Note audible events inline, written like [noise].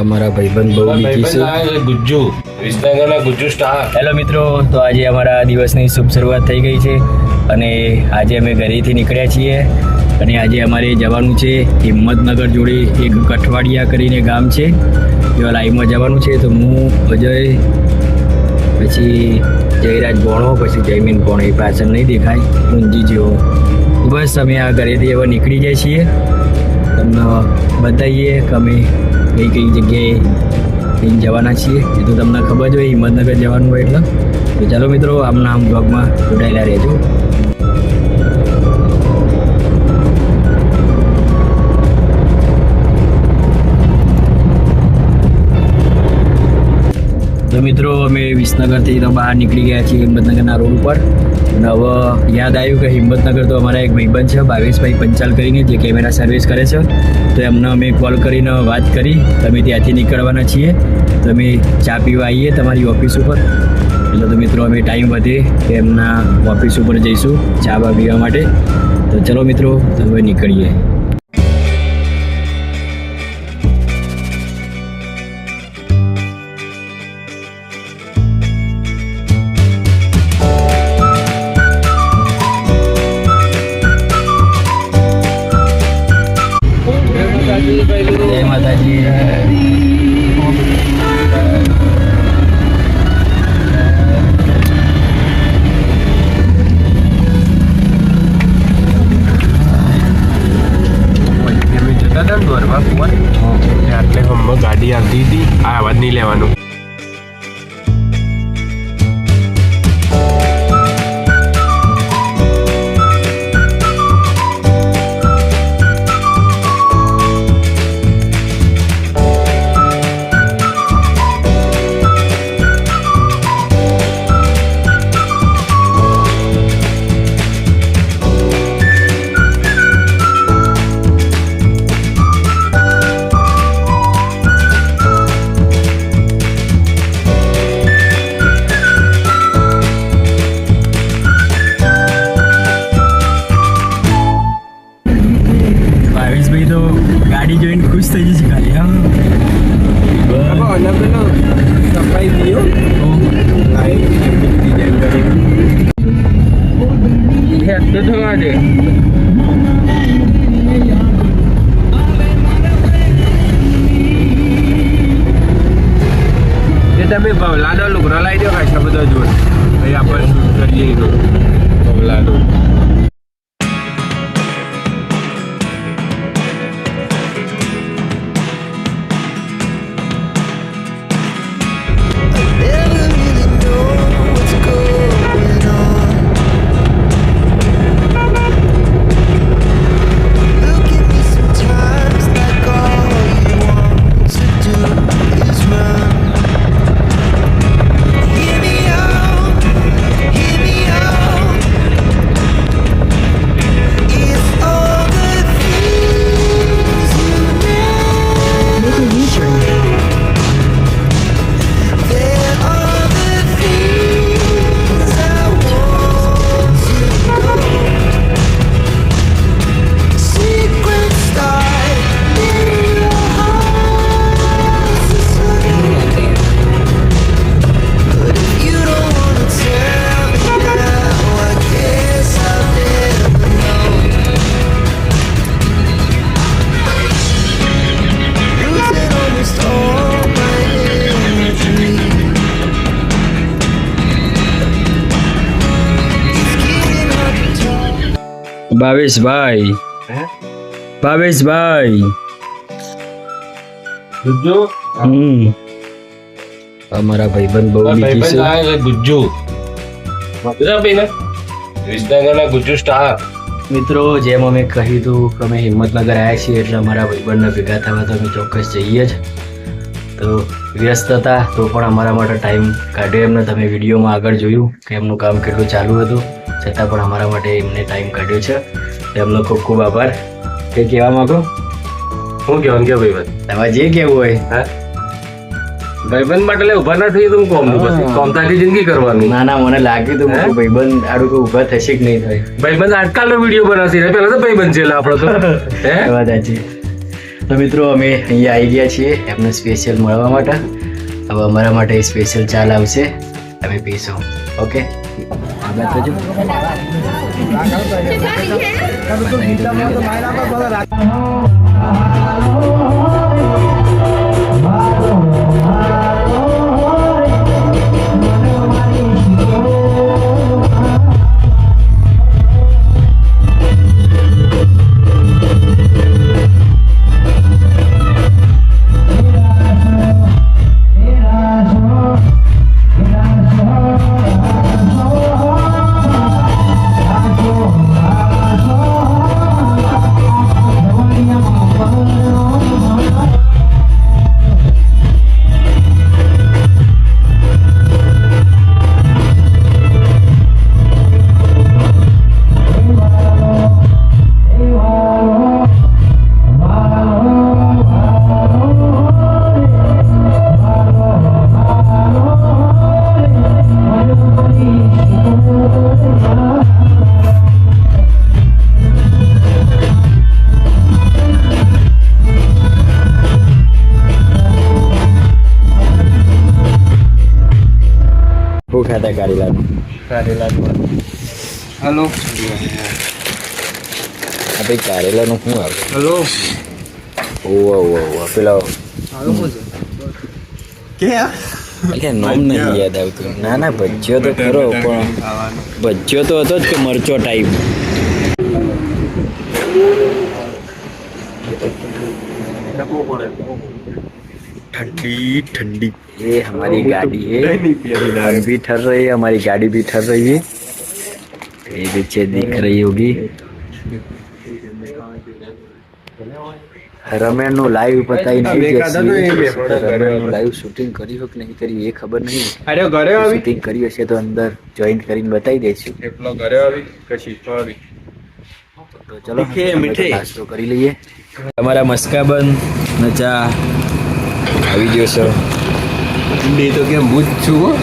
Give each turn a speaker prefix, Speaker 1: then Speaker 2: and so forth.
Speaker 1: અમારા ભાઈબંધ બહુ બીજી છે.
Speaker 2: ગુજ્જુ. વિસનગરના ગુજ્જુ સ્ટાર
Speaker 1: હેલો મિત્રો તો આજે અમારા દિવસની શુભ શરૂઆત થઈ ગઈ છે અને આજે અમે ઘરેથી નીકળ્યા છીએ અને આજે અમારે જવાનું છે હિંમતનગર જોડે એક કઠવાડિયા કરીને ગામ છે. એવા લાઈવમાં જવાનું છે તો હું અજય પછી જયરાજ ભોણો પછી જયમીન ભોણો એ પાછળ નહીં દેખાય ઊંજી જેવો. બસ અમે આ ઘરેથી હવે નીકળી જાય છીએ. તમને બતાવીએ કે અમે કઈ કઈ જગ્યાએ લઈને જવાના છીએ એ તો તમને ખબર જ હોય, હિંમતનગર જવાનું હોય એટલે. તો ચાલો મિત્રો આમના આમ બ્લોગમાં જોડાયેલા રહેજો. મિત્રો, અમે વિસનગરથી તો બહાર નીકળી ગયા છીએ હિંમતનગરના રોડ ઉપર. અને હવે યાદ આવ્યું કે હિંમતનગર તો અમારા એક ભાઈબંધ છે, ભાવેશભાઈ પંચાલ કરીને, જે કેમેરા સર્વિસ કરે છે. તો એમને અમે કોલ કરીને વાત કરી. તમે ત્યાંથી નીકળવાના છીએ. તમે ચા પીવા આવીએ તમારી ઓફિસ ઉપર. એટલે તો મિત્રો, અમે ટાઈમ વધે કે એમના ઓફિસ ઉપર જઈશું ચા બા પીવા માટે. તો ચલો મિત્રો હવે નીકળીએ.
Speaker 2: આ અવાજ તમે ભવલાનો લુગડો લાવી દો કાંઈ બધા જોડ. ભાઈ આપણે શૂટ કરીએ એનો? ભવલાનો
Speaker 1: ભાવેશભાઈ ભાવેશભાઈ
Speaker 2: ગુજ્જુ?
Speaker 1: હમ. અમારા ભાઈબંધ બહુ બીજી છે.
Speaker 2: ગુજ્જુ. ભાઈ ને વિસનગરના ગુજ્જુ સ્ટાર
Speaker 1: મિત્રો જેમ અમે કહ્યું હતું કે અમે હિંમતનગર આવ્યા છીએ એટલે અમારા ભાઈબંધને ભેગા થવા તો અમે ચોક્કસ જઈએ જ. તો વ્યસ્ત હતા તો પણ અમારા માટે ટાઈમ કાઢ્યો એમને. તમે વિડીયોમાં આગળ જોયું કે એમનું કામ કેટલું ચાલુ હતું. છતાં પણ અમારા માટે એમને ટાઈમ કાઢ્યો છે. એમનો ખૂબ ખૂબ આભાર. કંઈ કહેવા માંગો?
Speaker 2: હું કહેવાનું કે ભાઈ
Speaker 1: તમારે જે કહેવું હોય.
Speaker 2: હા? ભાઈબંધ માટે લે ઊભા ના થઈએ તો હું કોમ પછી? કોમતાથી જિંદગી કરવાનું.
Speaker 1: ના ના મને લાગ્યું
Speaker 2: હે?
Speaker 1: ભાઈબંધ આડું કોઈ ઊભા થશે કે નહીં થાય.
Speaker 2: ભાઈબંધ આજકાલનો વીડિયો બનાવશે. પેલા તો ભાઈબંધ છે આપણો તો. [laughs] હે?
Speaker 1: વાત સાચી. તો મિત્રો અમે અહીંયા આવી ગયા છીએ એમને સ્પેશિયલ મળવા માટે. હવે અમારા માટે સ્પેશિયલ ચાલ આવશે. તમે પીશો. ઓકે આગળ તો જો શું ખાતા કારેલાનું
Speaker 3: હલો
Speaker 1: આ ભાઈ કારેલાનું શું આવે
Speaker 3: હલો
Speaker 1: ઓવા ઓવા ઓવા પેલા કે નામ નહીં યાદ આવતું ના ના ભજ્યો તો ખરો પણ ભજ્યો તો હતો જ કે મરચો ટાઈપ ठंडी ठंडी ये हमारी गाड़ी है हम भी ठहर रहे हैं हमारी गाड़ी भी ठहर रही है ये पीछे दिख रही होगी રમેણનું લાઈવ બતાવી
Speaker 3: આ બે કાઢા તો એ બે ફોટો કર્યો
Speaker 1: રમેણનું
Speaker 3: હતો.
Speaker 1: લાઈવ શૂટિંગ કર્યું હોય કે નહીં કર્યું એ ખબર નહીં
Speaker 3: અરે ઘરે આવી
Speaker 1: શૂટિંગ કર્યું હશે તો અંદર જોઈન કરીને બતાવી દઈશું
Speaker 3: થેપલો ઘરે આવી કે શીખો આવી
Speaker 1: તો ચલો
Speaker 3: મીઠે,
Speaker 1: અમે તો
Speaker 3: મીઠે.
Speaker 1: નાસ્તો કરી લઈએ તમારા મસ્કાબન નચા આવી ગયો સર
Speaker 3: બે તો કેમ હું જ છું.